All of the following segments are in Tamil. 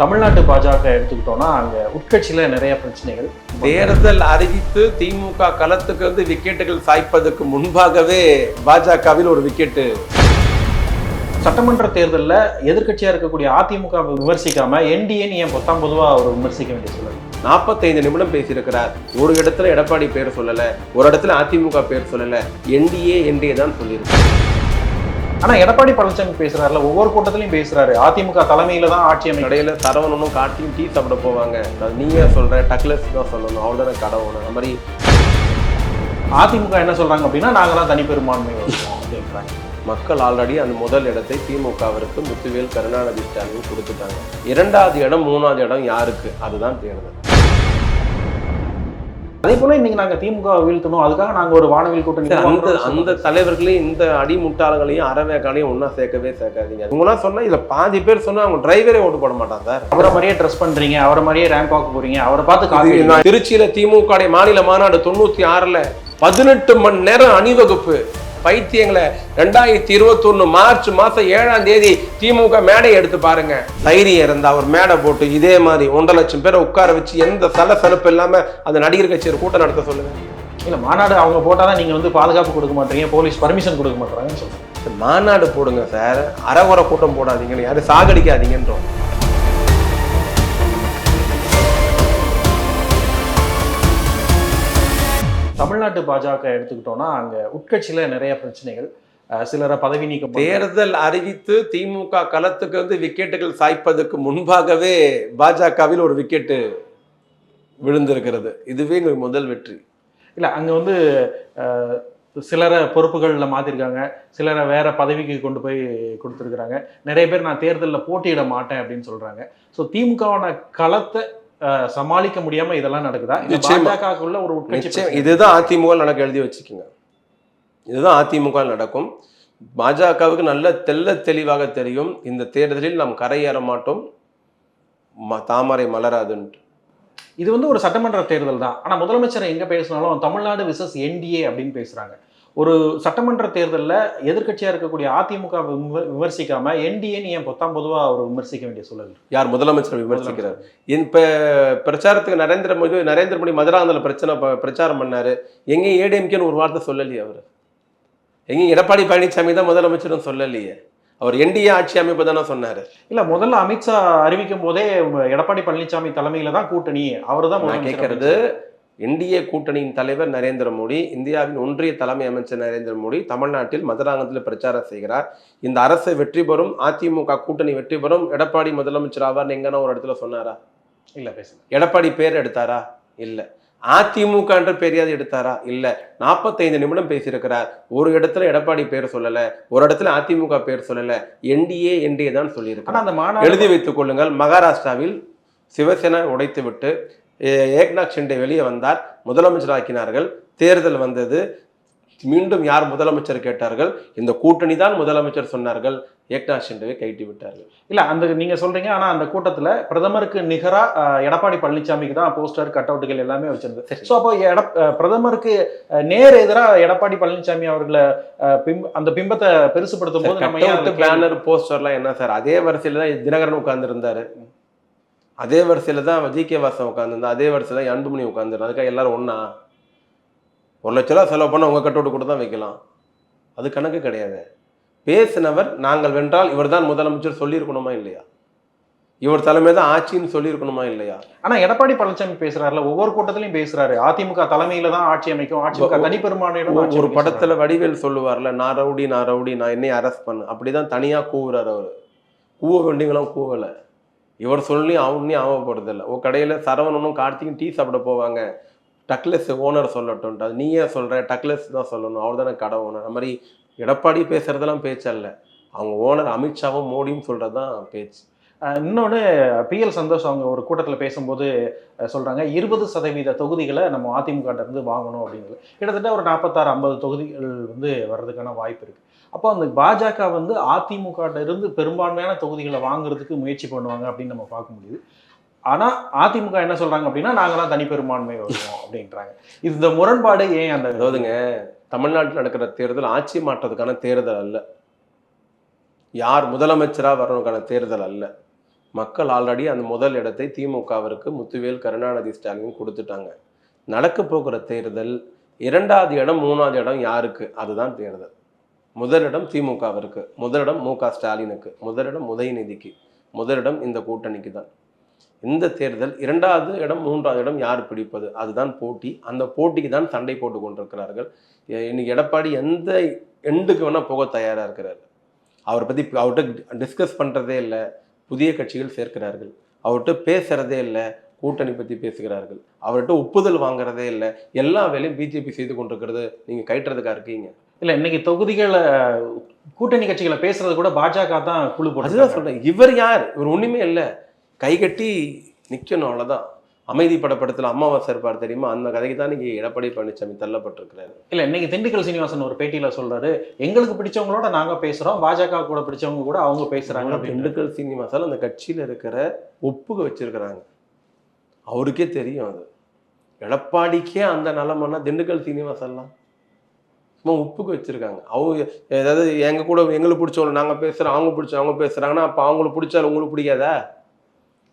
தமிழ்நாட்டு பாஜக எடுத்துக்கிட்டோம்னா அங்க உட்கட்சியில நிறைய பிரச்சனைகள். தேர்தல் அறிவித்து திமுக களத்துக்கு வந்து விக்கெட்டுகள் சாய்ப்பதற்கு முன்பாகவே பாஜகவில் ஒரு விக்கெட்டு. சட்டமன்ற தேர்தல்ல எதிர்க்கட்சியா இருக்கக்கூடிய அதிமுக விமர்சிக்காம என்டிஏன்னு ஏன் பொத்தாம் பொதுவா அவர் விமர்சிக்க வேண்டிய சூழல்? நாற்பத்தைந்து நிமிடம் பேசியிருக்கிறார். ஒரு இடத்துல எடப்பாடி பேர் சொல்லல ஒரு இடத்துல அதிமுக பேர் சொல்லல என்டிஏ என்டிஏ தான் சொல்லியிருக்கு ஆனா எடப்பாடி பழனிசாமி பேசுறாருல ஒவ்வொரு கூட்டத்திலையும் பேசுறாரு. அதிமுக தலைமையில தான் ஆட்சி அமைக்க கடையில சரவணனும் காட்டியும் டீ சாப்பிட போவாங்க. நீயே சொல்ற டக்லஸ் தான் சொல்லணும். அவ்வளோதான் கடவுள் அந்த மாதிரி அதிமுக என்ன சொல்றாங்க அப்படின்னா நாங்களாம் தனிப்பெரும்பான்மை வருவோம் அப்படின்றாங்க. மக்கள் ஆல்ரெடி அந்த முதல் இடத்தை திமுகவிற்கு முத்துவேல் கருணாநிதி ஸ்டாலின் கொடுத்துட்டாங்க. இரண்டாவது இடம் மூணாவது இடம் யாருக்கு? அதுதான் தேர்தல். அதே போல இன்னைக்கு நாங்க திமுக வீழ்த்தணும். அதுக்காக நாங்க ஒரு வானவில் கூட்டணி அந்த அந்த. தலைவர்களையும் இந்த அடிமுட்டாளங்களையும் அறவேக்காலையும் ஒன்றா சேர்க்கவே சேர்க்காதீங்க. இவங்களாம் சொன்னா இதுல பாதி பேர் சொன்னா அவங்க டிரைவரே ஓட்டு போட மாட்டான் சார். அவரை மாதிரியே ட்ரெஸ் பண்றீங்க அவரை மாதிரியே ரேங்க் வாக்க போறீங்க அவரை பார்த்து காப்பி திருச்சியில திமுக மாநில மாநாடு தொண்ணூத்தி ஆறுல பதினெட்டு மணி நேரம் அணிவகுப்பு. பைத்தியங்களை ரெண்டாயிரத்தி இருபத்தொன்னு மார்ச் மாசம் ஏழாம் தேதி திமுக மேடை எடுத்து பாருங்க. தைரியம் இருந்தா ஒரு மேடை போட்டு இதே மாதிரி ஒன்றரை லட்சம் பேரை உட்கார வச்சு எந்த சலசலப்பு இல்லாம அந்த நடிகர் கட்சி ஒரு கூட்டம் நடத்த சொல்லுங்க. இல்ல மாநாடு அவங்க போட்டாதான் நீங்க வந்து பாதுகாப்பு கொடுக்க மாட்டீங்க போலீஸ் பர்மிஷன் கொடுக்க மாட்டாங்கன்னு சொல்றாங்க இந்த மாநாடு போடுங்க சார். அறகுறை கூட்டம் போடாதீங்கன்னு யாரும் சாகடிக்காதீங்கன்றோம். தமிழ்நாட்டு பாஜக எடுத்துக்கிட்டோம்னா அங்க உட்கட்சியில நிறைய பிரச்சனைகள். சிலரை பதவி நீக்கம் பண்றது. தேர்தல் அறிவித்து திமுக களத்துக்கு வந்து விக்கெட்டுகள் சாய்ப்பதற்கு முன்பாகவே பாஜகவில் ஒரு விக்கெட்டு விழுந்திருக்கிறது. இதுவே எங்களுக்கு முதல் வெற்றி. இல்ல அங்க வந்து சிலரை பொறுப்புகள்ல மாத்திருக்காங்க. சிலரை வேற பதவிக்கு கொண்டு போய் கொடுத்துருக்காங்க நிறைய பேர் நான் தேர்தலில் போட்டியிட மாட்டேன் அப்படின்னு சொல்றாங்க. ஸோ திமுகவான களத்தை சமாளிக்க முடியாம இதெல்லாம் நடக்குதா. பாஜகவுக்குள்ள ஒரு நிச்சயம்? இதுதான் அதிமுக நடக்க எழுதி வச்சுக்கோங்க. இதுதான் அதிமுக நடக்கும். பாஜகவுக்கு நல்ல தெள்ள தெளிவாக தெரியும். இந்த தேர்தலில் நாம் கரையேற மாட்டோம். தாமரை மலராதுன்ட்டு. இது வந்து ஒரு சட்டமன்ற தேர்தல் தான். ஆனா முதலமைச்சர் எங்க பேசினாலும் தமிழ்நாடு விசஸ் என்டிஏ அப்படின்னு பேசுறாங்க. ஒரு சட்டமன்ற தேர்தல்ல எதிர்க்கட்சியா இருக்கக்கூடிய அதிமுக விமர்சிக்காம என்டிஏன்னு ஏன் பொத்தாம் பொதுவா அவர் விமர்சிக்க வேண்டிய சூழல் யார் முதலமைச்சர் விமர்சிக்கிறார். இப்ப பிரச்சாரத்துக்கு நரேந்திர மோடி நரேந்திர மோடி மதுராந்தல பிரச்சனை பிரச்சாரம் பண்ணாரு. எங்கேயும் ஏடிஎம்கேன்னு ஒரு வார்த்தை சொல்லலையே அவர். எங்கேயும் எடப்பாடி பழனிசாமி தான் முதலமைச்சரும் சொல்லலையே. அவர் என்டிஏ ஆட்சி அமைப்பு தானே சொன்னாரு. இல்ல முதல்ல அமித்ஷா அறிவிக்கும் போதே எடப்பாடி பழனிசாமி தலைமையில தான் கூட்டணி. அவர் தான் நான் கேட்கறது என்டிஏ கூட்டணியின் தலைவர் நரேந்திர மோடி இந்தியாவின் ஒன்றிய தலைமை அமைச்சர் நரேந்திர மோடி தமிழ்நாட்டில் மதுராங்கத்தில் பிரச்சாரம் செய்கிறார். இந்த அரசு வெற்றி பெறும் அதிமுக கூட்டணி வெற்றி பெறும் எடப்பாடி முதலமைச்சர் ஆவார்னு எங்கன்னா ஒரு இடத்துல சொன்னாரா? இல்ல பேசுங்க எடப்பாடி பேர் எடுத்தாரா? இல்ல. அதிமுக என்ற பெரியாவது எடுத்தாரா? இல்ல. நாற்பத்தைந்து நிமிடம் பேசியிருக்கிறார். ஒரு இடத்துல எடப்பாடி பேர் சொல்லல ஒரு இடத்துல அதிமுக பேர் சொல்லல என்டிஏ என்டிஏ தான் ஆனா சொல்லியிருக்கார் அந்த மாநாடு எழுதி வைத்துக் கொள்ளுங்கள். மகாராஷ்டிராவில் சிவசேனா உடைத்துவிட்டு ஏக்நாத் ஷிண்டே வெளியே வந்தார். முதலமைச்சராக்கினார்கள். தேர்தல் வந்தது. மீண்டும் யார் முதலமைச்சர் கேட்டார்கள்? இந்த கூட்டணி தான் முதலமைச்சர் சொன்னார்கள். ஏக்நாத் ஷிண்டேவை கைட்டி விட்டார்கள். இல்ல அந்த நீங்க சொல்றீங்க ஆனா அந்த கூட்டத்துல பிரதமருக்கு நிகரா அஹ், எடப்பாடி பழனிசாமிக்கு தான் போஸ்டர் கட் அவுட்டுகள் எல்லாமே வச்சிருந்தது. ஸோ அப்போ அஹ், பிரதமருக்கு நேர் எதிரா எடப்பாடி பழனிசாமி அவர்களை பிம்ப- அந்த பிம்பத்தை பெருசுபடுத்தும் போது நம்ம ஏன் கேள்வி- பேனர் போஸ்டர்லாம் என்ன சார்? அதே வரிசையில தான் தினகரன் உட்கார்ந்துருந்தாரு. அதே வரிசையில தான் ஜி கே வாசன் உட்காந்துருந்தா அதே வரிசையில தான் அன்புமணி உட்காந்துருந்தா அதுக்காக எல்லாரும் ஒண்ணா. ஒரு லட்ச ரூபா செலவு பண்ண உங்க கட்டவுட் கூட தான் வைக்கலாம். அது கணக்கு கிடையாது. பேசினவர் நாங்கள் வென்றால் இவர்தான் முதலமைச்சர் சொல்லியிருக்கணுமா இல்லையா? இவர் தலைமை தான் ஆட்சின்னு சொல்லியிருக்கணுமா இல்லையா? ஆனா எடப்பாடி பழனிசாமி பேசுறாருல ஒவ்வொரு கூட்டத்திலையும் பேசுறாரு. அதிமுக தலைமையில தான் ஆட்சி அமைக்கும் அதிமுக தனிப்பெரும்பான்மையிடம் ஒரு- படத்துல வடிவேல் சொல்லுவார்ல நான் ரவுடி நான் ரவுடி நான் என்னைய அரெஸ்ட் பண்ணு. அப்படிதான் தனியா கூவுறாரு அவரு. கூவ வேண்டியவங்களாம் கூவல. இவர் சொல்லி அவனையும் ஆக போகிறதில்ல ஓ கடையில் சரவணனும் கார்த்திக்கும் டீ சாப்பிட போவாங்க. டக்லஸ் ஓனர் சொல்லட்டும் அது நீ ஏன் சொல்கிற டக்லஸ் தான் சொல்லணும். அவர் தானே கடை ஓனர். அந்த மாதிரி எடப்பாடி பேசுகிறதெல்லாம் பேச்சல்ல அவங்க ஓனர் அமித்ஷாவும் மோடியும் சொல்றதுதான் பேச்சு. இன்னொன்று பிஎல் சந்தோஷ் அவங்க ஒரு கூட்டத்தில் பேசும்போது சொல்கிறாங்க இருபது சதவீத தொகுதிகளை நம்ம அதிமுக இருந்து வாங்கணும் அப்படிங்கிறது. கிட்டத்தட்ட ஒரு நாற்பத்தாறு ஐம்பது தொகுதிகள் வந்து வர்றதுக்கான வாய்ப்பு இருக்குது அப்போ அந்த பாஜக வந்து அதிமுக இருந்து பெரும்பான்மையான தொகுதிகளை வாங்குறதுக்கு முயற்சி பண்ணுவாங்க அப்படின்னு நம்ம பார்க்க முடியுது. ஆனா அதிமுக என்ன சொல்றாங்க அப்படின்னா நாங்களாம் தனிப்பெரும்பான்மை வருவோம் அப்படின்றாங்க. இந்த முரண்பாடு ஏன் அந்த அதாவதுங்க தமிழ்நாட்டில் நடக்கிற தேர்தல் ஆட்சி மாற்றத்துக்கான தேர்தல் அல்ல. யார் முதலமைச்சராக வரணுக்கான தேர்தல் அல்ல. மக்கள் ஆல்ரெடி அந்த முதல் இடத்தை திமுகவிற்கு முத்துவேல் கருணாநிதி ஸ்டாலின் கொடுத்துட்டாங்க. நடக்க போகிற தேர்தல் இரண்டாவது இடம் மூணாவது இடம் யாருக்கு? அதுதான் தேர்தல். முதலிடம் திமுகவிற்கு முதலிடம் மு க ஸ்டாலினுக்கு முதலிடம் உதயநிதிக்கு முதலிடம் இந்த கூட்டணிக்கு தான் இந்த தேர்தல் இரண்டாவது இடம் மூன்றாவது இடம் யார் பிடிப்பது? அதுதான் போட்டி. அந்த போட்டிக்கு தான் சண்டை போட்டு கொண்டிருக்கிறார்கள். இன்னைக்கு எடப்பாடி எந்த எண்டுக்கு வேணால் போக தயாராக இருக்கிறார். அவரை பற்றி அவர்கிட்ட டிஸ்கஸ் பண்ணுறதே இல்லை. புதிய கட்சிகள் சேர்க்கிறார்கள். அவர்கிட்ட பேசுகிறதே இல்லை. கூட்டணி பற்றி பேசுகிறார்கள். அவர்கிட்ட ஒப்புதல் வாங்குறதே இல்லை. எல்லா வேலையும் பிஜேபி செய்து கொண்டிருக்கிறது. நீங்கள் கைட்டுறதுக்கா இருக்கீங்க. இல்ல இன்னைக்கு தொகுதிகளை கூட்டணி கட்சிகளை பேசுறது கூட பாஜக தான் குழு அதுதான் போட்டு சொல்றேன். இவர் யார்? இவர் ஒண்ணுமே இல்லை. கை கட்டி நிக்கணும் அவ்வளவுதான். அமைதி படப்படத்துல அமாவாசை இருப்பார் தெரியுமா? அந்த கதைக்கு தான் நீங்க எடப்பாடி பழனிசாமி தள்ளப்பட்டிருக்கிறாரு. இல்ல இன்னைக்கு திண்டுக்கல் சீனிவாசன் ஒரு பேட்டியில சொல்றாரு எங்களுக்கு பிடிச்சவங்களோட நாங்க பேசுறோம் பாஜக கூட பிடிச்சவங்க கூட அவங்க அப்படின்னு. திண்டுக்கல் சீனிவாசன் அந்த கட்சியில இருக்கிற ஒப்புக வச்சிருக்கிறாங்க. அவருக்கே தெரியும் அது. எடப்பாடிக்கே அந்த நிலமன்னா திண்டுக்கல் சீனிவாசன்லாம் சும்மா ஒப்புக்கு வச்சிருக்காங்க. அவங்க ஏதாவது எங்க கூட எங்களுக்கு பிடிச்சவங்க நாங்க பேசுறோம் அவங்க பிடிச்ச அவங்க பேசுறாங்கன்னா அப்ப அவங்களுக்கு பிடிச்சாலும் உங்களுக்கு பிடிக்காதா?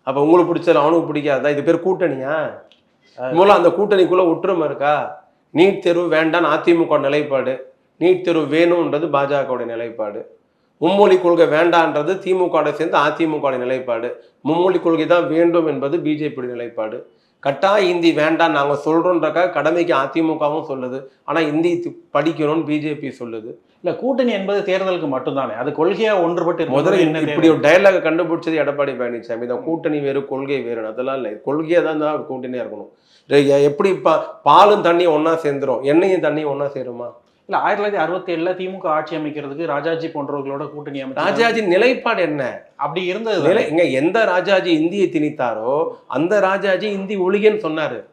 அப்ப உங்களுக்கு பிடிச்சாலும் அவனுக்கு பிடிக்காதா? இது பேர் கூட்டணியா? மூலம் அந்த கூட்டணிக்குள்ள ஒற்றுமை இருக்கா? நீட் தேர்வு வேண்டாம் அதிமுக நிலைப்பாடு. நீட் தேர்வு வேணும்ன்றது பாஜகவுடைய நிலைப்பாடு. மும்மொழி கொள்கை வேண்டான்றது திமுக சேர்ந்து அதிமுக நிலைப்பாடு. மும்மொழி கொள்கை தான் வேண்டும் என்பது பிஜேபி நிலைப்பாடு. கட்டாய இந்தி வேண்டாம் நாங்கள் சொல்றோன்றக்கா கடமைக்கு அதிமுகவும் சொல்லுது. ஆனா இந்தி படிக்கணும்னு பிஜேபி சொல்லுது. இல்ல கூட்டணி என்பது தேர்தலுக்கு மட்டும்தானே. அது கொள்கையா ஒன்றுபட்டு முதல்ல என்ன இப்படி ஒரு டயலாக கண்டுபிடிச்சது எடப்பாடி பழனிசாமி இந்த கூட்டணி வேறு கொள்கை வேறு. அதெல்லாம் இல்லை. கொள்கையா தான் தான் கூட்டணியா இருக்கணும். எப்படி பா பாலும் தண்ணியும் ஒண்ணா சேர்ந்துரும். எண்ணெயும் தண்ணியும் ஒண்ணா சேருமா? இல்ல ஆயிரத்தி தொள்ளாயிரத்தி அறுபத்தி ஏழுல திமுக ஆட்சி அமைக்கிறதுக்கு ராஜாஜி போன்றவர்களோட கூட்டணி அமைச்சு ராஜாஜி நிலைப்பாடு என்ன? அப்படி இருந்தது நிலை இங்க எந்த ராஜாஜி இந்தியை திணித்தாரோ அந்த ராஜாஜி இந்தி ஒழிகன்னு சொன்னாரு.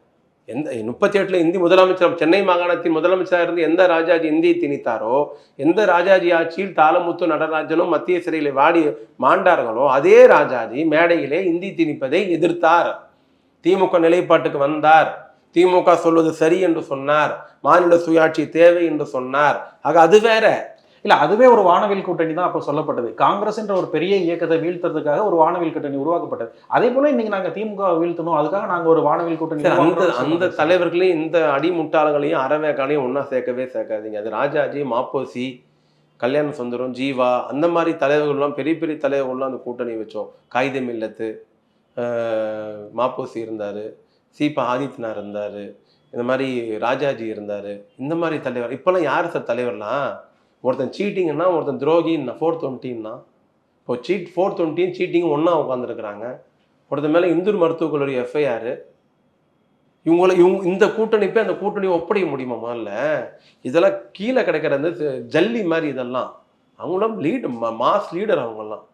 எந்த முப்பத்தி எட்டுல இந்தி முதலமைச்சர் சென்னை மாகாணத்தின் முதலமைச்சராக இருந்து எந்த ராஜாஜி இந்தியை திணித்தாரோ எந்த ராஜாஜி ஆட்சியில் தாளமுத்து நடராஜனும் மத்திய சிறையில் வாடி மாண்டார்களோ அதே ராஜாஜி மேடையிலே இந்தி திணிப்பதை எதிர்த்தார். திமுக நிலைப்பாட்டுக்கு வந்தார். திமுக சொல்வது சரி என்று சொன்னார். மாநில சுயாட்சி தேவை என்று சொன்னார். ஆக அது வேற. இல்ல அதுவே ஒரு வானவில் கூட்டணி தான் அப்ப சொல்லப்பட்டது. காங்கிரஸ் என்ற ஒரு பெரிய இயக்கத்தை வீழ்த்துறதுக்காக ஒரு வானவில் கூட்டணி உருவாக்கப்பட்டது. அதே போல இன்னைக்கு நாங்க திமுக வீழ்த்தணும். அதுக்காக நாங்க ஒரு வானவில் கூட்டணி அந்த அந்த. தலைவர்களையும் இந்த அடிமுட்டாளர்களையும் அறவேக்காலையும் ஒன்றா சேர்க்கவே சேர்க்காதீங்க. அது ராஜாஜி மாப்போசி கல்யாண சுந்தரம் ஜீவா அந்த மாதிரி தலைவர்கள்லாம் பெரிய பெரிய தலைவர்கள்லாம் அந்த கூட்டணி வச்சோம். காகிதம் இல்லத்து ஆஹ், மாப்போசி இருந்தார். சீபா ஆதித்யனார் இருந்தார். இந்த மாதிரி ராஜாஜி இருந்தார். இந்த மாதிரி தலைவர் இப்போல்லாம் யார் சார் தலைவர்லாம் ஒருத்தன் சீட்டிங்கன்னா ஒருத்தன் துரோகின்னா ஃபோர் டுவெண்ட்டின்னா இப்போ சீட் ஃபோர் டுவெண்ட்டியும் சீட்டிங்கும் ஒன்றா உட்காந்துருக்குறாங்க ஒருத்தன் மேலே இந்து மருத்துவக் கல்லூரி எஃப்ஐஆர் இவங்கள இவங்க இந்த கூட்டணிப்பே அந்த கூட்டணி ஒப்படைக்க முடியுமா முதல்ல? இதெல்லாம் கீழே கிடைக்கிற அந்த ஜல்லி மாதிரி இதெல்லாம். அவங்களாம் லீடு மாஸ் லீடர் அவங்கெல்லாம்.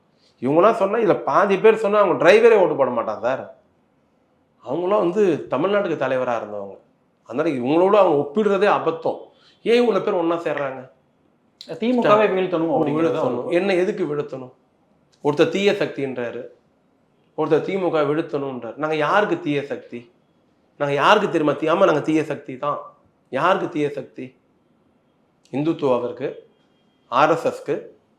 இவங்களாம் சொன்னால் இதில் பாதி பேர் சொன்னால் அவங்க டிரைவரே ஓட்டு போட மாட்டான் சார் அவங்களாம் வந்து தமிழ்நாட்டுக்கு தலைவராக இருந்தவங்க. அதனால இவங்களோட அவங்க ஒப்பிடுறதே அபத்தம். ஏன் இவ்வளோ பேர் ஒன்றா சேர்றாங்க? திமுகவே வீழ்த்தணும் விழுத்தணும். என்ன எதுக்கு விழுத்தணும்? ஒருத்தர் தீய சக்தின்றாரு. ஒருத்தர் திமுக விழுத்தணுன்றார் நாங்கள் யாருக்கு தீய சக்தி? நாங்கள் யாருக்கு தெரியுமா? தீ ஆமாம் நாங்கள் தீய சக்தி தான். யாருக்கு தீய சக்தி? இந்துத்துவாவிற்கு ஆர்எஸ்எஸ்க்கு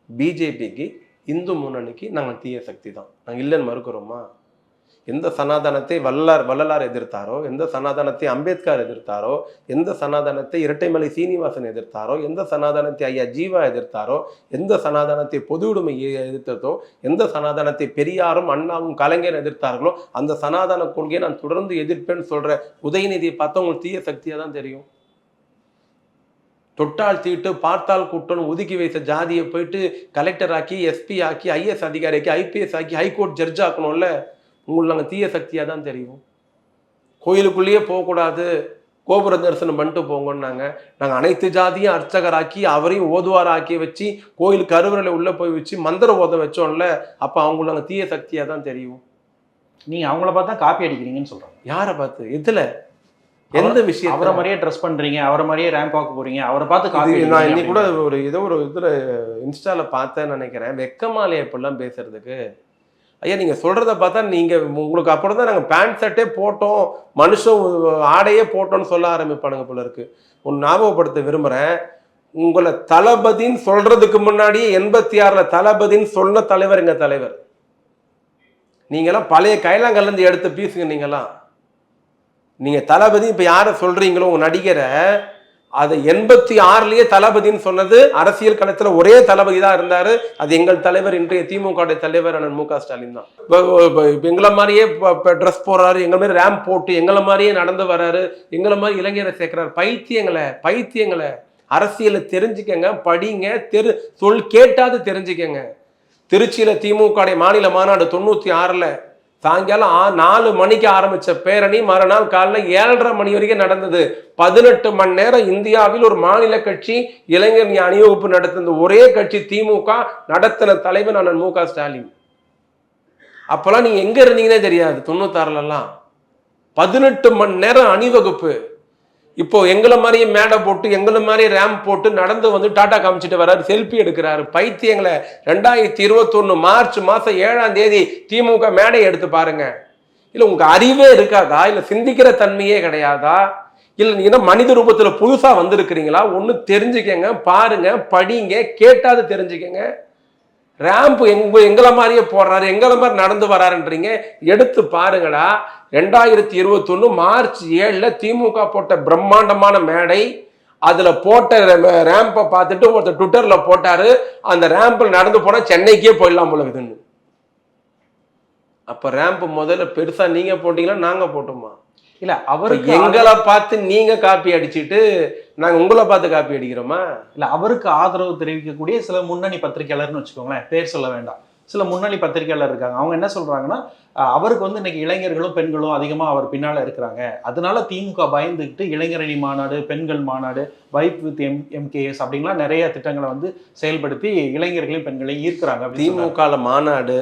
பிஜேபிக்கு இந்து முன்னணிக்கு நாங்கள் தீய சக்தி தான். நாங்கள் இல்லைன்னு மறுக்கிறோமா? எந்த சனாதனத்தை வல்லார் வள்ளலார் எதிர்த்தாரோ எந்த சனாதனத்தை அம்பேத்கர் எதிர்த்தாரோ எந்த சனாதனத்தை இரட்டைமலை சீனிவாசன் எதிர்த்தாரோ எந்த சனாதனத்தை ஐயா ஜீவா எதிர்த்தாரோ எந்த சனாதனத்தை பொது உடைமை எதிர்த்ததோ எந்த சனாதனத்தை பெரியாரும் அண்ணாவும் கலைஞர் எதிர்த்தார்களோ அந்த சனாதன கொள்கையை நான் தொடர்ந்து எதிர்ப்பேன்னு சொல்ற உதயநிதியை பார்த்தா உங்களுக்கு தீய சக்தியாக தான் தெரியும். தொட்டால் தீட்டு பார்த்தால் கூட்டணும் ஒதுக்கி வைத்த ஜாதியை போயிட்டு கலெக்டர் ஆக்கி எஸ்பி ஆக்கி ஐஎஸ் அதிகாரிக்கு ஐபிஎஸ் ஆக்கி ஹைகோர்ட் ஜட்ஜ் ஆக்கணும்ல. உங்களுக்கு நாங்கள் தீய சக்தியாக தான் தெரியும். கோயிலுக்குள்ளேயே போகக்கூடாது. கோபுர தரிசனம் பண்ணிட்டு போங்கன்னாங்க. நாங்கள் அனைத்து ஜாதியும் அர்ச்சகராக்கி அவரையும் ஓதுவார் ஆக்கி வச்சு கோயில் கருவறையில் உள்ளே போய் வச்சு மந்திர ஓத வச்சோம்ல அப்போ அவங்களுக்கு நாங்கள் தீய சக்தியாக தான் தெரியும். நீங்க அவங்கள பார்த்தா காப்பி அடிக்கிறீங்கன்னு சொல்றாங்க. யாரை பார்த்து? எதுல? எந்த விஷயம் அவரை மாதிரியே ட்ரெஸ் பண்றீங்க அவரை மாதிரியே ரேம்ப் வாக்கு போறீங்க அவரை பார்த்து காப்பி நான் இன்னைக்கு கூட ஒரு ஏதோ ஒரு இதுல இன்ஸ்டால பார்த்தேன்னு நினைக்கிறேன். வெக்கமாலையா இப்படிலாம் பேசுறதுக்கு. ஐயா நீங்க சொல்றத பார்த்தா நீங்க உங்களுக்கு அப்புறம் தான் நாங்கள் பேண்ட் ஷர்ட்டே போட்டோம் மனுஷன் ஆடையே போட்டோம்னு சொல்ல ஆரம்பிப்பானுங்க போல இருக்கு. ஒன்று ஞாபகப்படுத்த விரும்புறேன் உங்களை தளபதின்னு சொல்றதுக்கு முன்னாடியே எண்பத்தி ஆறுல தளபதின்னு சொன்ன தலைவர் எங்க தலைவர்? நீங்களாம் பழைய கைலாங்கல்லேருந்து எடுத்து பீசுங்க நீங்களாம் நீங்க தளபதி இப்ப யாரை சொல்றீங்களோ உங்க நடிகரை அது எண்பத்தி ஆறுலயே தளபதின்னு சொன்னது அரசியல் களத்துல ஒரே தளபதி தான் இருந்தாரு. அது எங்கள் தலைவர் இன்றைய திமுக தலைவர் அண்ணன் மு க ஸ்டாலின் தான். எங்களை மாதிரியே ட்ரெஸ் போடுறாரு எங்களை மாதிரி ரேம்ப் போட்டு எங்களை மாதிரியே நடந்து வர்றாரு எங்களை மாதிரி இளைஞரை சேர்க்கிறாரு. பைத்தியங்களை பைத்தியங்களை அரசியலை தெரிஞ்சுக்கங்க படிங்க தெரு சொல் கேட்டாது தெரிஞ்சுக்கங்க. திருச்சியில திமுக மாநில மாநாடு தொண்ணூத்தி ஆறுல சாயங்காலம் ஆ- நாலு மணிக்கு ஆரம்பித்த பேரணி மறுநாள் காலைல ஏழரை மணி வரைக்கும் நடந்தது. பதினெட்டு மணி நேரம் இந்தியாவில் ஒரு மாநில கட்சி இளைஞர் அணிவகுப்பு நடத்தின ஒரே கட்சி திமுக நடத்தின தலைவர் அண்ணன் மு க ஸ்டாலின். அப்போல்லாம் நீங்கள் எங்கே இருந்தீங்கன்னே தெரியாது. தொண்ணூத்தாறுலலாம். பதினெட்டு மணி நேரம் அணிவகுப்பு இப்போ எங்களை மாதிரியே மேடை போட்டு எங்களை மாதிரி ரேம் போட்டு நடந்து வந்து டாடா காமிச்சிட்டு வர்றாரு செல்ஃபி எடுக்கிறாரு. பைத்தியங்களை ரெண்டாயிரத்தி இருபத்தொன்னு மார்ச் மாதம் ஏழாம் தேதி திமுக மேடை எடுத்து பாருங்க. இல்லை உங்க அறிவே இருக்காதா? இல்லை சிந்திக்கிற தன்மையே கிடையாதா? இல்லை நீங்கள் மனித ரூபத்தில் புதுசாக வந்திருக்கிறீங்களா? ஒன்று தெரிஞ்சுக்கங்க பாருங்க படிங்க கேட்டாது தெரிஞ்சுக்கங்க. ரேம்ப் எங்க எங்களை மாதிரியே போடுறாரு எங்களை மாதிரி நடந்து வராருன்றீங்க. எடுத்து பாருங்கடா ரெண்டாயிரத்தி இருபத்தொன்னு மார்ச் ஏழுல திமுக போட்ட பிரம்மாண்டமான மேடை அதுல போட்ட ரேம்பை பார்த்துட்டு ஒருத்தர் ட்விட்டர்ல போட்டாரு அந்த ரேம்பில் நடந்து போனா சென்னைக்கே போயிடலாம் போல இருக்குதுன்னு. அப்ப ரேம்ப் முதல்ல பெருசா நீங்க போட்டீங்களா நாங்க போட்டோமா? இல்ல அவருக்கு எங்களை பார்த்து நீங்க காப்பி அடிச்சிட்டு நாங்க உங்களை பார்த்து காப்பி அடிக்கிறோமா? இல்ல அவருக்கு ஆதரவு தெரிவிக்கக்கூடிய சில முன்னணி பத்திரிகையாளர்னு வச்சுக்கோங்களேன் பேர் சொல்ல வேண்டாம். சில முன்னணி பத்திரிகையாளர் இருக்காங்க. அவங்க என்ன சொல்றாங்கன்னா அஹ், அவருக்கு வந்து இன்னைக்கு இளைஞர்களும் பெண்களும் அதிகமா அவர் பின்னால இருக்கிறாங்க. அதனால திமுக பயந்துக்கிட்டு இளைஞரணி மாநாடு பெண்கள் மாநாடு வைப் வித் எம் எம்கேஎஸ் அப்படிங்கலாம் நிறைய திட்டங்களை வந்து செயல்படுத்தி இளைஞர்களையும் பெண்களையும் ஈர்க்கிறாங்க. திமுகல மாநாடு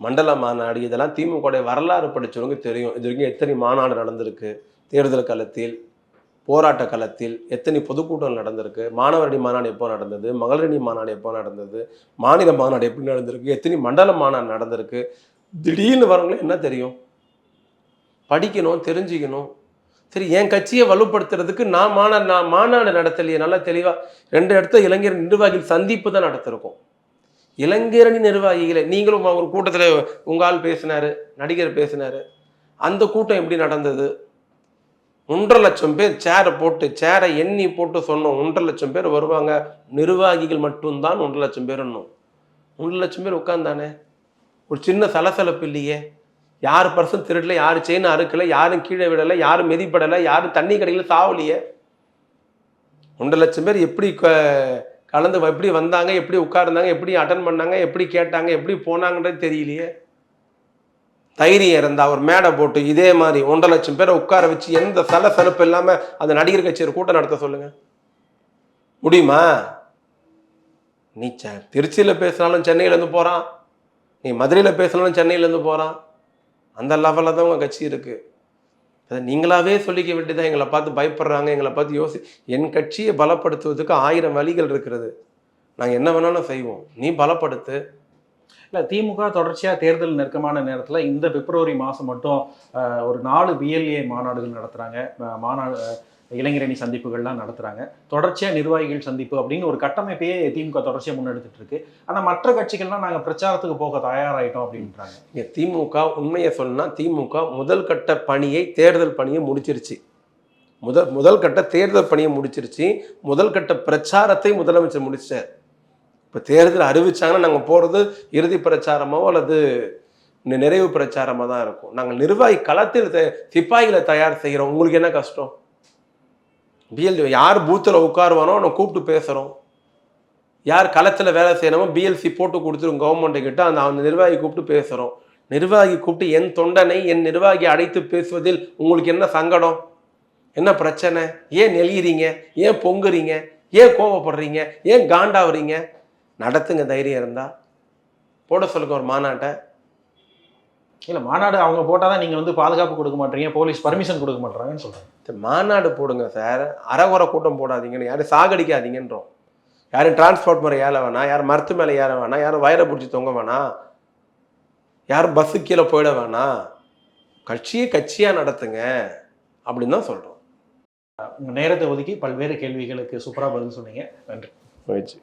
மண்டல மாநாடு இதெல்லாம் திமுக வரலாறு படிச்சவங்க தெரியும். இது வரைக்கும் எத்தனை மாநாடு நடந்திருக்கு? தேர்தல் களத்தில் போராட்ட களத்தில் எத்தனை பொதுக்கூட்டம் நடந்திருக்கு? மாணவரணி மாநாடு எப்போ நடந்தது? மகளிரணி மாநாடு எப்போ நடந்தது? மாநில மாநாடு எப்படி நடந்திருக்கு? எத்தனை மண்டல மாநாடு நடந்திருக்கு? திடீர்னு வரவங்களுக்கு என்ன தெரியும்? படிக்கணும் தெரிஞ்சுக்கணும். சரி என் கட்சியை வலுப்படுத்துறதுக்கு நான் மாநாடு நான் மாநாடு நடத்தலையே. நல்லா தெளிவாக ரெண்டு இடத்த இளைஞர் நிர்வாகிகள் சந்திப்பு தான் நடத்திருக்கோம். இளைஞரணி நிர்வாகிகளை நீங்களும் ஒரு கூட்டத்தில் உங்கால் ஆள் பேசினாரு நடிகர் பேசினாரு. அந்த கூட்டம் எப்படி நடந்தது? ஒன்றரை லட்சம் பேர் சேரை போட்டு சேரை எண்ணி போட்டு சொன்னோம். ஒன்றரை லட்சம் பேர் வருவாங்க. நிர்வாகிகள் மட்டும்தான் ஒன்றரை லட்சம் பேர் இன்னும் ஒன்றரை லட்சம் பேர் உட்காந்தானே ஒரு சின்ன சலசலப்பு இல்லையே? யார் பர்சன் திருடல யார் செயின் அறுக்கலை யாரும் கீழே விடலை யாரும் மெதிப்படலை யாரும் தண்ணி கடையில் சாவலியே? ஒன்றரை லட்சம் பேர் எப்படி க- கலந்து வ- எப்படி வந்தாங்க எப்படி உட்கார்ந்தாங்க எப்படி அட்டன் பண்ணாங்க எப்படி கேட்டாங்க எப்படி போனாங்கன்றது தெரியலையே? தைரியம் இருந்தால் ஒரு மேடை போட்டு இதே மாதிரி ஒன்றரை லட்சம் பேரை உட்கார வச்சு எந்த சலசலப்பு இல்லாமல் அந்த நடிகர் கட்சியர் கூட்டம் நடத்த சொல்லுங்க. முடியுமா? நீ ச- திருச்சியில் பேசினாலும் சென்னையிலேருந்து போகிறான் நீ மதுரையில் பேசினாலும் சென்னையிலேருந்து போகிறான் அந்த லெவலில் தான் உங்கள் கட்சி இருக்குது அதை நீங்களாவே சொல்லிக்க வேண்டியதான் எங்களை பார்த்து பயப்படுறாங்க எங்களை பார்த்து யோசி என் கட்சியை பலப்படுத்துவதற்கு ஆயிரம் வழிகள் இருக்கிறது. நாங்கள் என்ன வேணாலும் செய்வோம். நீ பலப்படுத்து. இல்லை திமுக தொடர்ச்சியாக தேர்தல் நெருக்கமான நேரத்தில் இந்த பிப்ரவரி மாதம் மட்டும் ஒரு நாலு பிஎல்ஏ மாநாடுகள் நடத்துகிறாங்க மாநாடு இளைஞரணி சந்திப்புகள்லாம் நடத்துகிறாங்க தொடர்ச்சியாக நிர்வாகிகள் சந்திப்பு அப்படின்னு ஒரு கட்டமைப்பையே திமுக தொடர்ச்சியாக முன்னெடுத்துட்டு இருக்கு ஆனால் மற்ற கட்சிகள்லாம் நாங்கள் பிரச்சாரத்துக்கு போக தயாராகிட்டோம் அப்படின்றாங்க. இங்கே திமுக உண்மையை சொன்னால் திமுக முதல் கட்ட பணியை தேர்தல் பணியை முடிச்சிருச்சு. முதல் முதல் கட்ட தேர்தல் பணியை முடிச்சிருச்சு. முதல் கட்ட பிரச்சாரத்தை முதலமைச்சர் முடிச்சார். இப்போ தேர்தல் அறிவிச்சாங்கன்னா நாங்கள் போகிறது இறுதி பிரச்சாரமோ அல்லது நிறைவு பிரச்சாரமாக தான் இருக்கும். நாங்கள் நிர்வாகி களத்தில் சிப்பாய்களை தயார் செய்கிறோம் உங்களுக்கு என்ன கஷ்டம்? பிஎல் யார் பூத்தில் உட்காருவானோ அவனை கூப்பிட்டு பேசுகிறோம் யார் களத்தில் வேலை செய்யணுமோ பிஎல்சி போட்டு கொடுத்துரும். கவர்மெண்ட்டு கிட்ட அந்த அந்த நிர்வாகி கூப்பிட்டு பேசுகிறோம் நிர்வாகி கூப்பிட்டு என் தொண்டனை என் நிர்வாகி அழைத்து பேசுவதில் உங்களுக்கு என்ன சங்கடம்? என்ன பிரச்சனை? ஏன் நெளியிறீங்க? ஏன் பொங்குறீங்க? ஏன் கோவப்படுறீங்க? ஏன் காண்டாவுறீங்க? நடத்துங்க தைரியம் இருந்தா போட சொல்லுங்க ஒரு மாநாட்டை. இல்ல மாநாடு அவங்க போட்டாதான் நீங்க வந்து பாதுகாப்பு கொடுக்க மாட்டீங்க போலீஸ் பர்மிஷன் கொடுக்க மாட்டாங்கன்னு சொல்றாங்க. இந்த மாநாடு போடுங்க சார். அறகுறை கூட்டம் போடாதீங்கன்னு யாரும் சாகடிக்காதீங்கன்றோம். யாரும் டிரான்ஸ்போர்ட் முறை ஏற வேணாம் யாரும் மரத்து மேலே ஏற வேணாம் யாரும் வயரை பிடிச்சி தொங்க வேணாம் யாரும் பஸ்ஸு கீழே போயிட வேணாம் கட்சியை கட்சியாக நடத்துங்க அப்படின்னு தான் சொல்கிறோம் உங்க நேரத்தை ஒதுக்கி பல்வேறு கேள்விகளுக்கு சூப்பரா பதில் சொன்னீங்க. நன்றி. போயிடுச்சு